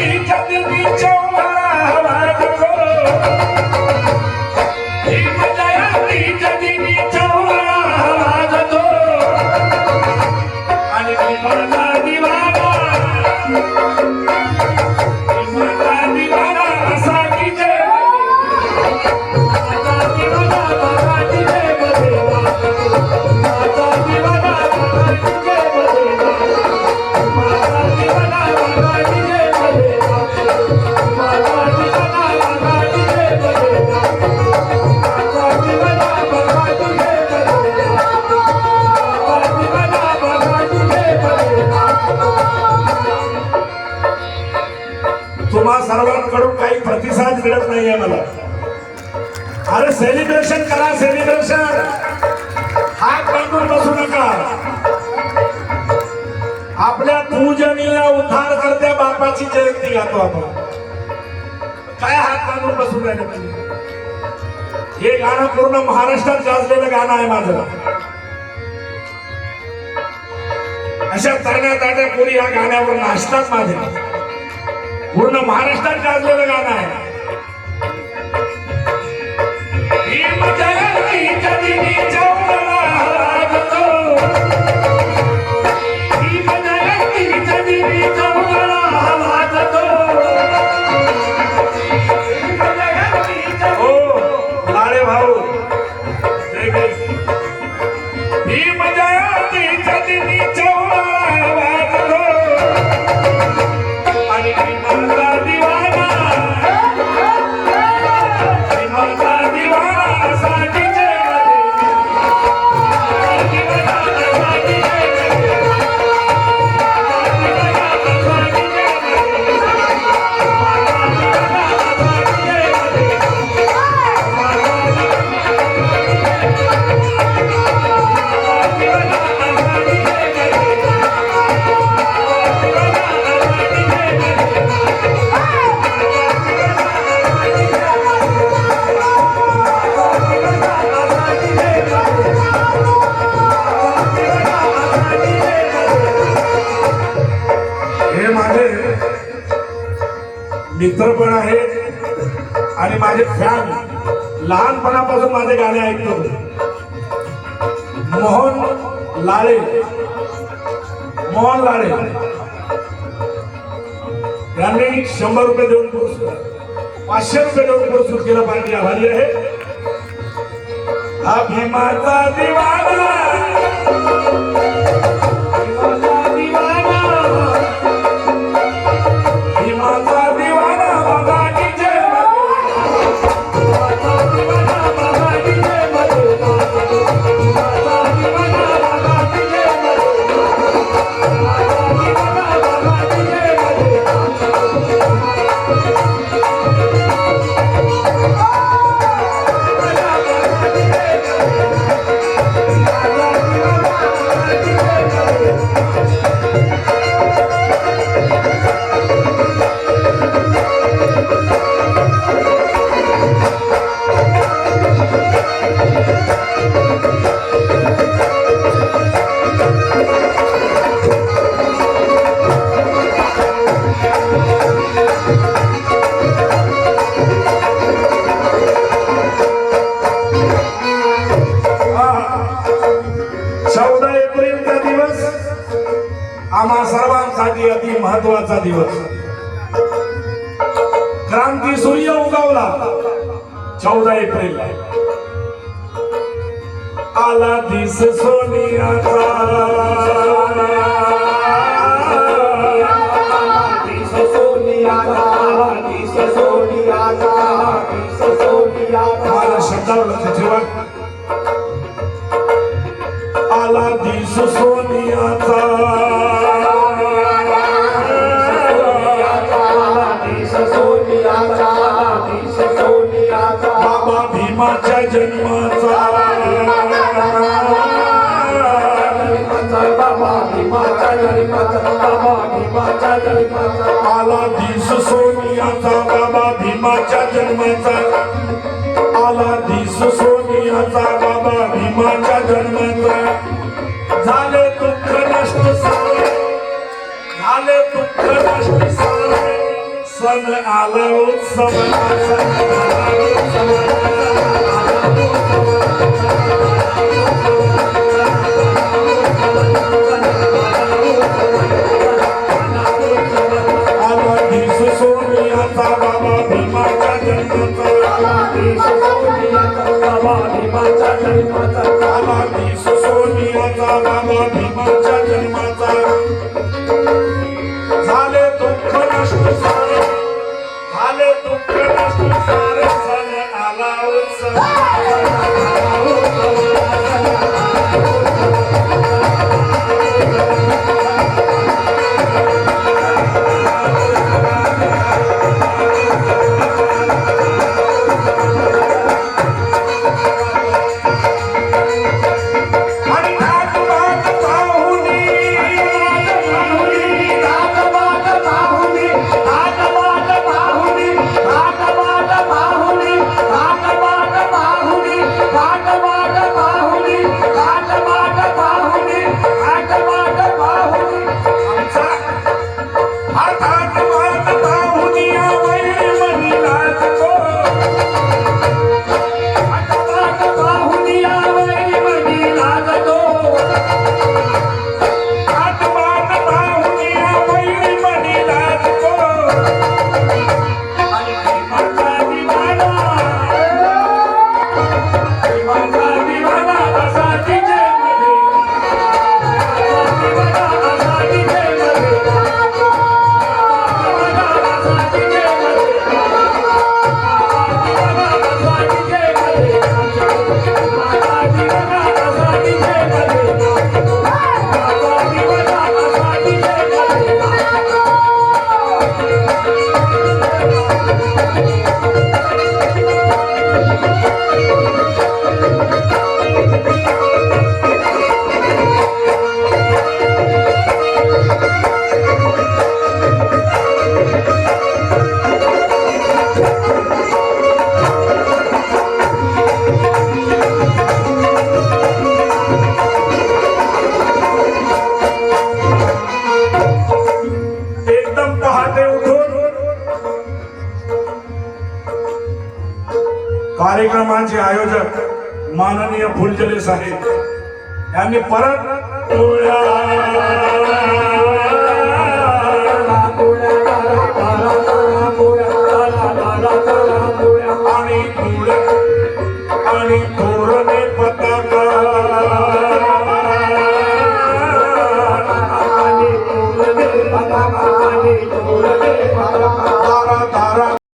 He can be तुम्हा सर्वांकडून काही प्रतिसाद मिळत नाहीये मला. अरे सेलिब्रेशन करा सेलिब्रेशन हात बांधून बसू नका. आपल्या पूजनीय उद्धार करत्या बापाची जयंती गातो आपण. काय हात बांधून बसून राहिले पाहिजे हे गाणं पूर्ण महाराष्ट्रात गाजलेलं गाणं आहे माझं. अशा तरण्या ताट्या पुरी या गाण्यावर नाचतात माझ्या पूर्ण महाराष्ट्रात गाजलेलं गाणं आहे. माझे फॅन लहानपणापासून माझे गाणे ऐकतो. मोहन लाळे. मोहन लाळे. यांनी शंभर रुपये देऊन पुरस्कार पाचशे रुपये देऊन पुरस्कृत केलं पाहिजे. आभारी आहे. हा भीमाचा आम्हा सर्वांसाठी अति महत्त्वाचा दिवस. क्रांती सूर्य उगवला. चौदा एप्रिल. आला दिस सोनिया दिस सोनियाचा दिस सोनियाचा दिस सोनियाचा माझ्या शब्दावर लक्ष ठेवा आला दिस सोनियाचा आला दिस सोनियाचा बाबा भीमाच्या जन्माचा. आला दिस सोनियाचा बाबा भीमाच्या जन्माचा. झाले दुःख नष्ट सारे. झाले दुःख नष्ट सारे. सण आला उत्सव कार्यक्रमाचे आयोजक माननीय फुलजले साहेब. यांनी परत